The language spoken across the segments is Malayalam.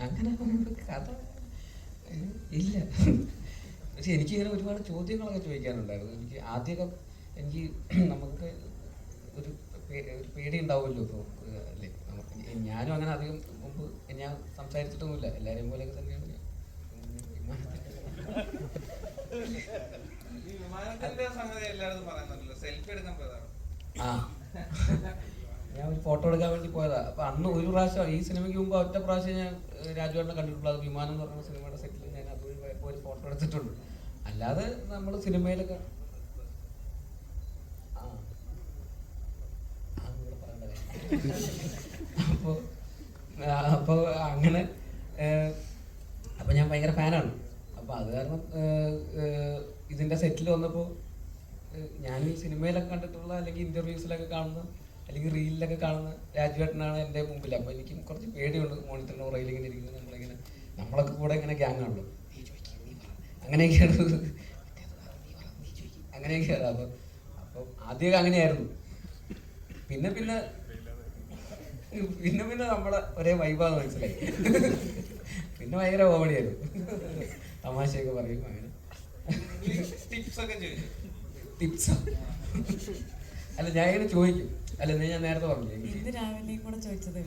അങ്ങനെ ഒരു കഥ ഇല്ല. പക്ഷെ എനിക്കിങ്ങനെ ഒരുപാട് ചോദ്യങ്ങളൊക്കെ ചോദിക്കാനുണ്ടായിരുന്നു. എനിക്ക് ആദ്യമൊക്കെ എനിക്ക് നമുക്ക് ഒരു ഒരു പേടി ഉണ്ടാവുമല്ലോ ഇപ്പോൾ അല്ലേ? നമുക്ക് ഞാനും അങ്ങനെ അധികം മുമ്പ് ഞാൻ സംസാരിച്ചിട്ടൊന്നുമില്ല. എല്ലാവരെയും പോലെയൊക്കെ തന്നെയാണ് ഞാൻ. വിമാനത്തിന്റെ സംഗതി പറയുന്നുണ്ടല്ലോ. സെൽഫി എടുക്കാൻ ആ. ഞാൻ ഒരു ഫോട്ടോ എടുക്കാൻ വേണ്ടി പോയതാ. അപ്പൊ അന്ന് ഒരു പ്രാവശ്യം ഈ സിനിമയ്ക്ക് മുമ്പ് ഒറ്റ പ്രാവശ്യം ഞാൻ രാജുവേട്ടനെ കണ്ടിട്ടുള്ളൂ. അത് വിമാനം എന്ന് പറയുന്ന സിനിമയുടെ സെറ്റിൽ ഞാൻ പോയപ്പോൾ ഒരു ഫോട്ടോ എടുത്തിട്ടുണ്ട്. അല്ലാതെ നമ്മൾ സിനിമയിലൊക്കെ അപ്പോ അപ്പൊ അങ്ങനെ അപ്പോൾ അപ്പൊ ഞാൻ ഭയങ്കര ഫാനാണ് അപ്പൊ അത് കാരണം ഇതിന്റെ സെറ്റിൽ വന്നപ്പോ ഞാൻ ഈ സിനിമയിലൊക്കെ കണ്ടിട്ടുള്ള അല്ലെങ്കിൽ ഇന്റർവ്യൂസിലൊക്കെ കാണുന്ന അല്ലെങ്കിൽ റീലിലൊക്കെ കാണുന്ന രാജുവേട്ടനാണ് എന്റെ മുമ്പിൽ. അപ്പോൾ എനിക്ക് കുറച്ച് പേടിയുണ്ട് മോണിറ്ററിന്റെ പുറകിൽ ഇങ്ങനെ ഇരിക്കുന്നത്. നമ്മളിങ്ങനെ നമ്മളൊക്കെ കൂടെ ഇങ്ങനെ ഗ്യാങ് ആണല്ലോ. നീ ചോദിക്ക്, നീ പറ. അങ്ങനെയൊക്കെയാണ് നീ ചോദിക്ക്. അങ്ങനെയൊക്കെയാണ് അപ്പോൾ അപ്പോൾ ആദ്യമൊക്കെ അങ്ങനെയായിരുന്നു. പിന്നെ പിന്നെ പിന്നെ പിന്നെ നമ്മളെ ഒരേ വൈബാന്ന് മനസ്സിലായി. പിന്നെ ഭയങ്കര കോമഡിയായിരുന്നു തമാശയൊക്കെ പറയും അങ്ങനെ. ടിപ്സ് അല്ല ഞാൻ ഇങ്ങനെ ചോദിക്കും. അല്ല ഞാൻ നേരത്തെ പറഞ്ഞില്ലേ? ഇന്ന് രാവിലെയും കൂടെ ചോദിച്ചതേ.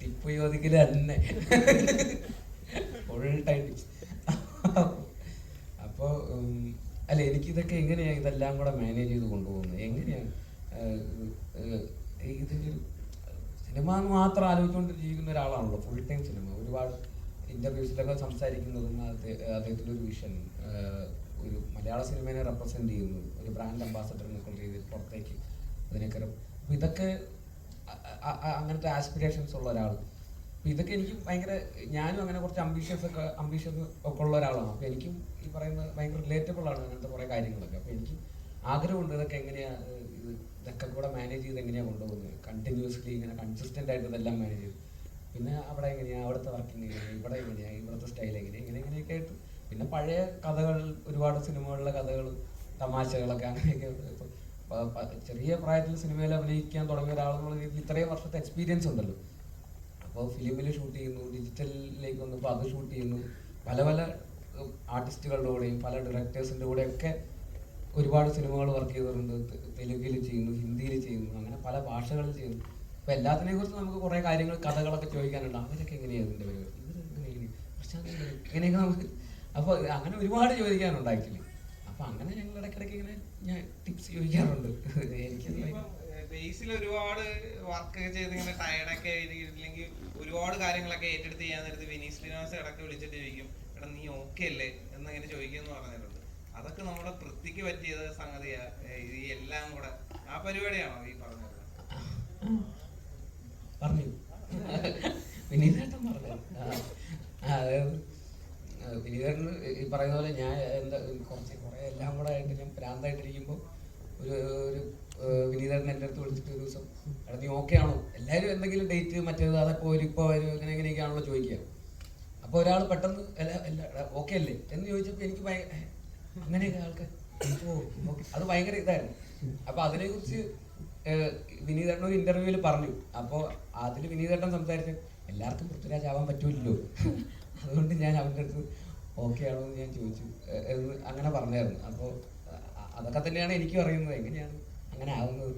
ടിപ്പ് ചോദിക്കൽ തന്നെ. ഫുൾ ടൈം ടിപ്സ് അപ്പോ അല്ല എനിക്കിതൊക്കെ എങ്ങനെയാണ് ഇതെല്ലാം കൂടെ മാനേജ് ചെയ്ത് കൊണ്ടുപോകുന്നത് എങ്ങനെയാണ് ഏഹ്, ഇതിന്റെ സിനിമ എന്ന് മാത്രം ആലോചിച്ചുകൊണ്ട് ജീവിക്കുന്ന ഒരാളാണല്ലോ ഫുൾ ടൈം സിനിമ. ഒരുപാട് ഇന്റർവ്യൂസിലൊക്കെ സംസാരിക്കുന്നതും അദ്ദേഹ- അദ്ദേഹത്തിന്റെ ഒരു വിഷൻ ഒരു മലയാള സിനിമയെ റെപ്രസെന്റ് ചെയ്യുന്നു. ഒരു ബ്രാൻഡ് അംബാസഡർ എന്നൊക്കെ രീതിയിൽ പുറത്തേക്ക് അതിനൊക്കെ അപ്പൊ ഇതൊക്കെ അങ്ങനത്തെ ആസ്പിറേഷൻസ് ഉള്ള ഒരാൾ ഇതൊക്കെ എനിക്ക് ഭയങ്കര ഞാനും അങ്ങനെ കുറച്ച് അംബീഷ്യസ് ഒക്കെ അംബീഷ്യസ് ഒക്കെ ഉള്ള ഒരാളാണ്. അപ്പൊ എനിക്കും ഈ പറയുന്ന ഭയങ്കര റിലേറ്റബിൾ ആണ് അങ്ങനത്തെ കുറേ കാര്യങ്ങളൊക്കെ. അപ്പൊ എനിക്ക് ആഗ്രഹമുണ്ട് ഇതൊക്കെ എങ്ങനെയാ ഇത് ഇതൊക്കെ കൂടെ മാനേജ് ചെയ്ത് എങ്ങനെയാ കൊണ്ടുപോകുന്നത്? കണ്ടിന്യൂസ്ലി ഇങ്ങനെ കൺസിസ്റ്റന്റ് ആയിട്ട് ഇതെല്ലാം മാനേജ് ചെയ്ത്. പിന്നെ അവിടെ എങ്ങനെയാ അവിടുത്തെ വർക്കിംഗ് എങ്ങനെയാ ഇവിടെ എങ്ങനെയാ ഇവിടുത്തെ സ്റ്റൈൽ എങ്ങനെയാ ഇങ്ങനെ എങ്ങനെയൊക്കെ ആയിട്ട്. പിന്നെ പഴയ കഥകൾ ഒരുപാട് സിനിമകളിലെ കഥകളും തമാശകളൊക്കെ അങ്ങനെയൊക്കെ ചെറിയ പ്രായത്തിൽ സിനിമയിൽ അഭിനയിക്കാൻ തുടങ്ങിയ ഒരാളെന്നുള്ള രീതിയിൽ ഇത്രയും വർഷത്തെ എക്സ്പീരിയൻസ് ഉണ്ടല്ലോ. അപ്പോൾ ഫിലിമിൽ ഷൂട്ട് ചെയ്യുന്നു ഡിജിറ്റലിലേക്ക് വന്നപ്പോൾ അത് ഷൂട്ട് ചെയ്യുന്നു. പല പല ആർട്ടിസ്റ്റുകളുടെ കൂടെയും പല ഡയറക്ടേഴ്സിന്റെ കൂടെയൊക്കെ ഒരുപാട് സിനിമകൾ വർക്ക് ചെയ്തിട്ടുണ്ട്. തെലുങ്കിൽ ചെയ്യുന്നു ഹിന്ദിയിൽ ചെയ്യുന്നു അങ്ങനെ പല ഭാഷകളിൽ ചെയ്യുന്നു. അപ്പോൾ എല്ലാത്തിനെ കുറിച്ച് നമുക്ക് കുറേ കാര്യങ്ങൾ കഥകളൊക്കെ ചോദിക്കാനുണ്ട്. അവരൊക്കെ എങ്ങനെയാണ് ഇതിന്റെ പേര്? എങ്ങനെയാണ്? നമുക്ക് അപ്പോൾ അങ്ങനെ ഒരുപാട് ചോദിക്കാനുണ്ട് ആക്ച്വലി അപ്പോൾ അങ്ങനെ ഞങ്ങൾ ഇടയ്ക്കിടയ്ക്ക് ഇങ്ങനെ ഞാൻ ടിപ്സ് ചോദിക്കാറുണ്ട്. എനിക്ക് ബേസിൽ ഒരുപാട് വർക്ക് ചെയ്ത് ഇങ്ങനെ ടയർഡൊക്കെ ഇല്ലെങ്കിൽ ഒരുപാട് കാര്യങ്ങളൊക്കെ ഏറ്റെടുത്ത് ചെയ്യാൻ നേരത്ത് വിനീത് ശ്രീനിവാസ് ഇടയ്ക്ക് വിളിച്ചിട്ട് ചോദിക്കും എടാ നീ ഓക്കെ അല്ലേ? എന്നിങ്ങനെ ചോദിക്കുമെന്ന് പറഞ്ഞിട്ടുണ്ട്. അതൊക്കെ നമ്മുടെ വൃത്തിക്ക് പറ്റിയത് സംഗതിയാ. ഈ എല്ലാം കൂടെ. ആ പരിപാടിയാണോ ഈ പറഞ്ഞത്? പറഞ്ഞു വിനീതേട്ടൻ പറഞ്ഞു ആ, ആ, അതായത് വിനീതേട്ടൻ ഈ പറയുന്ന പോലെ ഞാൻ എന്താ കുറച്ച് കുറേ എല്ലാം കൂടെ ആയിട്ട് ഞാൻ ഭ്രാന്തായിട്ടിരിക്കുമ്പോൾ ഒരു ഒരു വിനീതരൻ എന്റെ അടുത്ത് വിളിച്ചിട്ട് ഒരു ദിവസം എടാ നീ ഓക്കെ ആണോ? എല്ലാവരും എന്തെങ്കിലും ഡേറ്റ് മറ്റേത് അതൊക്കെ ഒരു ഇപ്പോൾ ഒരു ഇങ്ങനെ ഇങ്ങനെയൊക്കെയാണല്ലോ ചോദിക്കുക. അപ്പോൾ ഒരാൾ പെട്ടെന്ന് ഓക്കെ അല്ലേ എന്ന് ചോദിച്ചപ്പോൾ എനിക്ക് ഭയങ്കര അങ്ങനെയൊക്കെ ആൾക്കാർ ഓ ഓക്കെ അത് ഭയങ്കര ഇതായിരുന്നു. അപ്പോൾ അതിനെക്കുറിച്ച് വിനീതേട്ടൻ ഒരു ഇന്റർവ്യൂവിൽ പറഞ്ഞു. അപ്പോൾ അതിൽ വിനീതേട്ടൻ സംസാരിച്ചു എല്ലാവർക്കും പൃഥ്വിരാജ് ആവാൻ പറ്റൂലല്ലോ. അതുകൊണ്ട് ഞാൻ അവന്റെ അടുത്ത് ഓക്കെ ആണോ എന്ന് ഞാൻ ചോദിച്ചു. എന്ന് അങ്ങനെ പറഞ്ഞായിരുന്നു. അപ്പോൾ അതൊക്കെ തന്നെയാണ് എനിക്കും അറിയുന്നത്. എങ്ങനെയാണ് അങ്ങനെ ആവുന്നത്?